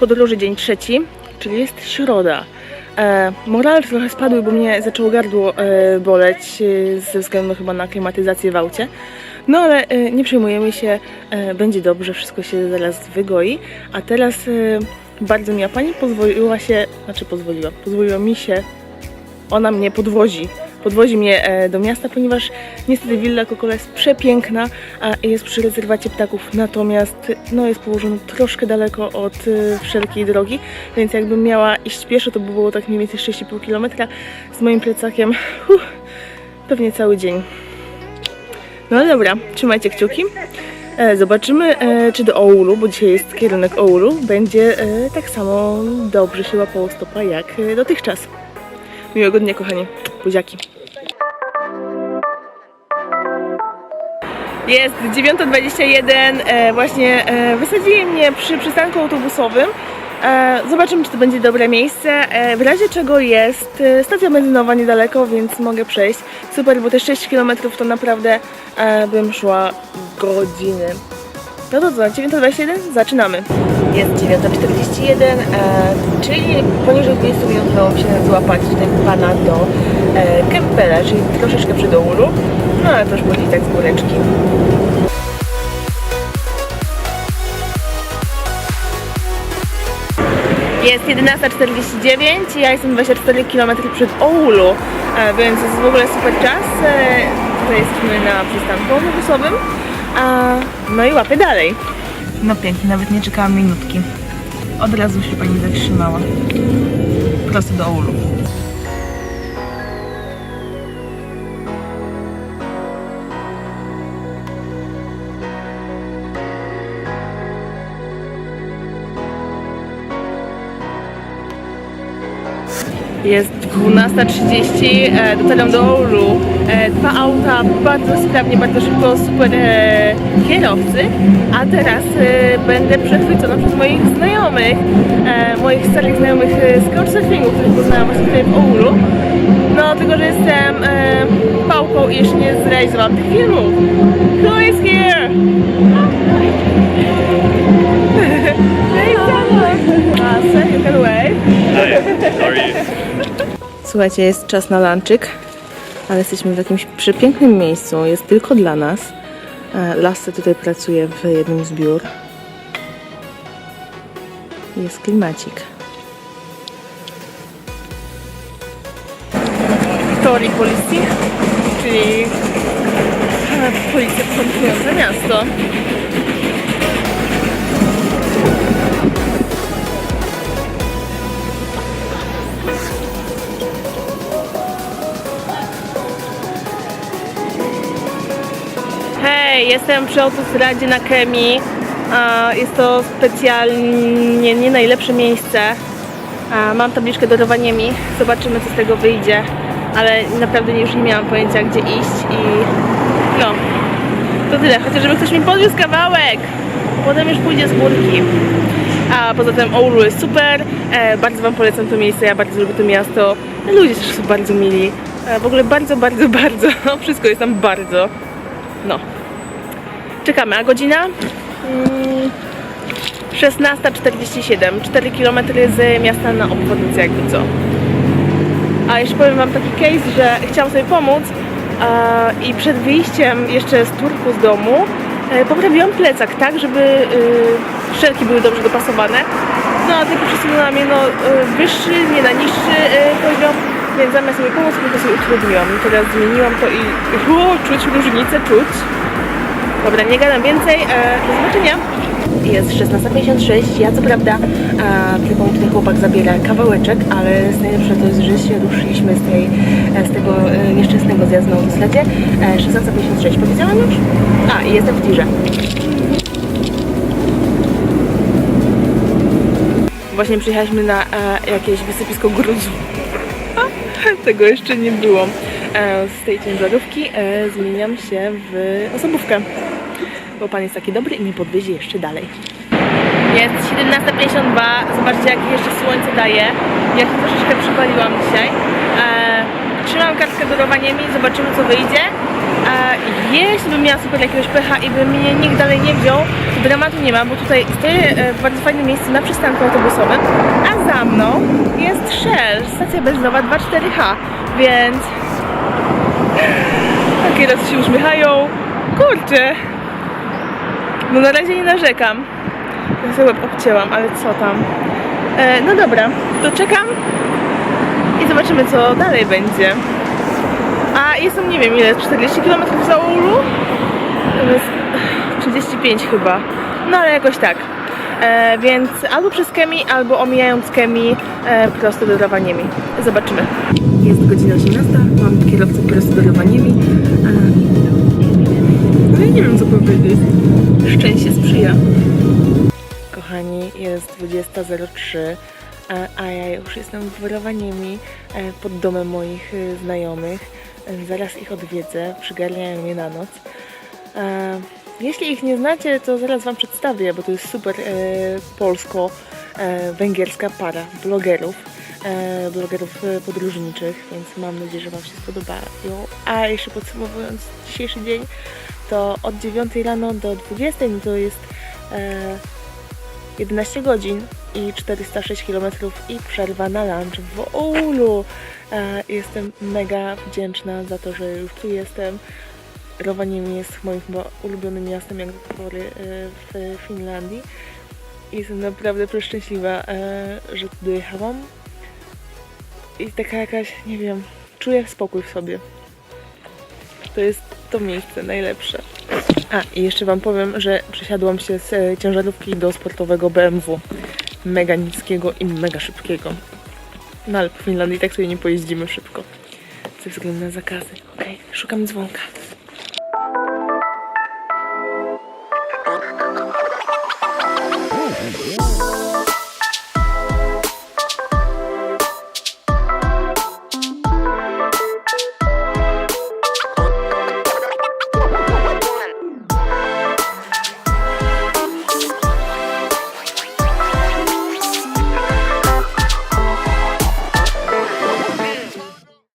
podróży dzień trzeci, czyli jest środa. E, morale trochę spadły, bo mnie zaczęło gardło e, boleć e, ze względu chyba na klimatyzację w aucie. No ale e, nie przejmujemy się, e, będzie dobrze, wszystko się zaraz wygoi. A teraz e, bardzo mi, a pani pozwoliła się, znaczy pozwoliła, pozwoliła mi się ona mnie podwozi. Podwozi mnie e, do miasta, ponieważ niestety Villa Cocola jest przepiękna a jest przy rezerwacie ptaków, natomiast no, jest położona troszkę daleko od e, wszelkiej drogi, więc jakbym miała iść pieszo, to by było tak mniej więcej 6,5 km z moim plecakiem. Pewnie cały dzień. No dobra, trzymajcie kciuki. E, Zobaczymy, czy do Oulu, bo dzisiaj jest kierunek Oulu, będzie tak samo dobrze się łapało stopa jak dotychczas. Miłego dnia, kochani. Buziaki. Jest 9.21, e, właśnie e, wysadzili mnie przy przystanku autobusowym. E, zobaczymy, czy to będzie dobre miejsce. W razie czego jest stacja benzynowa niedaleko, więc mogę przejść. Super, bo te 6 km to naprawdę bym szła godziny. No to co, 9.21? Zaczynamy. Jest 9.41, e, czyli poniżej 20 minut udało mi się złapać tutaj pana do e, Kempela, czyli troszeczkę przy Doulu. No ale to już później tak z góreczki. Jest 11.49, ja jestem 24 km przed Oulu, e, więc jest w ogóle super czas. E, Tutaj jesteśmy na przystanku autobusowym. A, no i łapy dalej. No pięknie, nawet nie czekałam minutki. Od razu się pani zatrzymała. Prosto do Oulu. Jest 12.30, e, dotarłam do Oulu. E, dwa auta, bardzo sprawnie, bardzo szybko, super e, kierowcy. A teraz e, będę przechwycona przez moich znajomych, e, moich starych znajomych e, z couchsurfingu, których poznałam właśnie tutaj w Oulu. No, tylko że jestem e, pałką i jeszcze nie zrealizowałam tych filmów. Who is here? Hey, Sandra! Uh, so you Słuchajcie, jest czas na lunchik, ale jesteśmy w jakimś przepięknym miejscu. Jest tylko dla nas. E, Lasse tutaj pracuje w jednym z biur. Jest klimacik. Tori Policji, czyli e, policja kontrolująca miasto. Jestem przy autostradzie na Kemi. A, Jest to specjalnie nie najlepsze miejsce. Mam tabliczkę do Rowaniemi. Zobaczymy, co z tego wyjdzie. Ale naprawdę już nie miałam pojęcia, gdzie iść i no, to tyle. Chociaż ktoś mi podwiózł kawałek. Potem już pójdzie z górki. A poza tym Oulu jest super. E, bardzo Wam polecam to miejsce. Ja bardzo lubię to miasto. Ludzie też są bardzo mili. E, w ogóle bardzo, bardzo, bardzo. Wszystko jest tam bardzo. No. Czekamy, a godzina? Mm, 16.47, 4 km z miasta na obwodnicę jakby co. A jeszcze powiem Wam taki case, że chciałam sobie pomóc i przed wyjściem jeszcze z turku z domu e, poprawiłam plecak tak, żeby e, szelki były dobrze dopasowane. No a tylko przesunęła mnie no, e, wyższy, nie na niższy e, poziom, więc zamiast sobie pomóc, tylko sobie utrudniłam. Teraz zmieniłam to i o, czuć różnicę, czuć. Dobra, nie gadam więcej. E, do zobaczenia. Jest 16.56. Ja co prawda tutaj chłopak zabiera kawałeczek, ale najlepsze to jest, że się ruszyliśmy z, tej, e, z tego e, nieszczęsnego zjazdu na autostradzie. E, 16.56. Powiedziałam już? A, i jestem w tirze. Właśnie przyjechaliśmy na jakieś wysypisko gruzu. Tego jeszcze nie było. E, Z tej ciężarówki e, zmieniam się w osobówkę, bo pan jest taki dobry i mnie podwiezie jeszcze dalej. Jest 17.52, zobaczcie jakie jeszcze słońce daje. Ja się troszeczkę przypaliłam dzisiaj. E, trzymam kartkę do rowaniemi, zobaczymy co wyjdzie. Jeśli bym miała super jakiegoś pecha i by mnie nikt dalej nie wziął, to dramatu nie ma, bo tutaj stoję w bardzo fajnym miejscu na przystanku autobusowym, a za mną jest Shell, stacja benzynowa 24H, więc takie raz się uśmiechają. Kurczę, no na razie nie narzekam. Ja sobie łeb obcięłam, ale co tam. E, no dobra, to czekam i zobaczymy co dalej będzie. A jestem nie wiem ile, 40 km za Oulu? To jest 35 chyba. No ale jakoś tak. E, więc albo przez Kemi, albo omijając Kemi e, prosto do Rawaniemi. Zobaczymy. Jest godzina 18, mam kierowcę prosto do Rawaniemi. No i nie wiem co powiedzieć. Szczęście sprzyja. Kochani, jest 20.03, a, a ja już jestem w Rawaniemi e, pod domem moich e, znajomych. E, Zaraz ich odwiedzę, przygarniają mnie na noc. E, Jeśli ich nie znacie, to zaraz Wam przedstawię, bo to jest super e, polsko-węgierska para blogerów, e, blogerów e, podróżniczych, więc mam nadzieję, że Wam się spodobają. A jeszcze podsumowując dzisiejszy dzień, to od 9 rano do 20 no to jest e, 11 godzin i 406 km i przerwa na lunch w Oulu. E, jestem mega wdzięczna za to, że już tu jestem. Rovaniemi jest moim chyba ulubionym miastem jak do tej pory e, w Finlandii. Jestem naprawdę przeszczęśliwa, e, że tu dojechałam. I taka jakaś, nie wiem, czuję spokój w sobie. To jest to miejsce najlepsze. A, i jeszcze Wam powiem, że przesiadłam się z e, ciężarówki do sportowego BMW. Mega niskiego i mega szybkiego. No ale po Finlandii tak sobie nie pojeździmy szybko. Ze względu na zakazy. Okej, szukam dzwonka.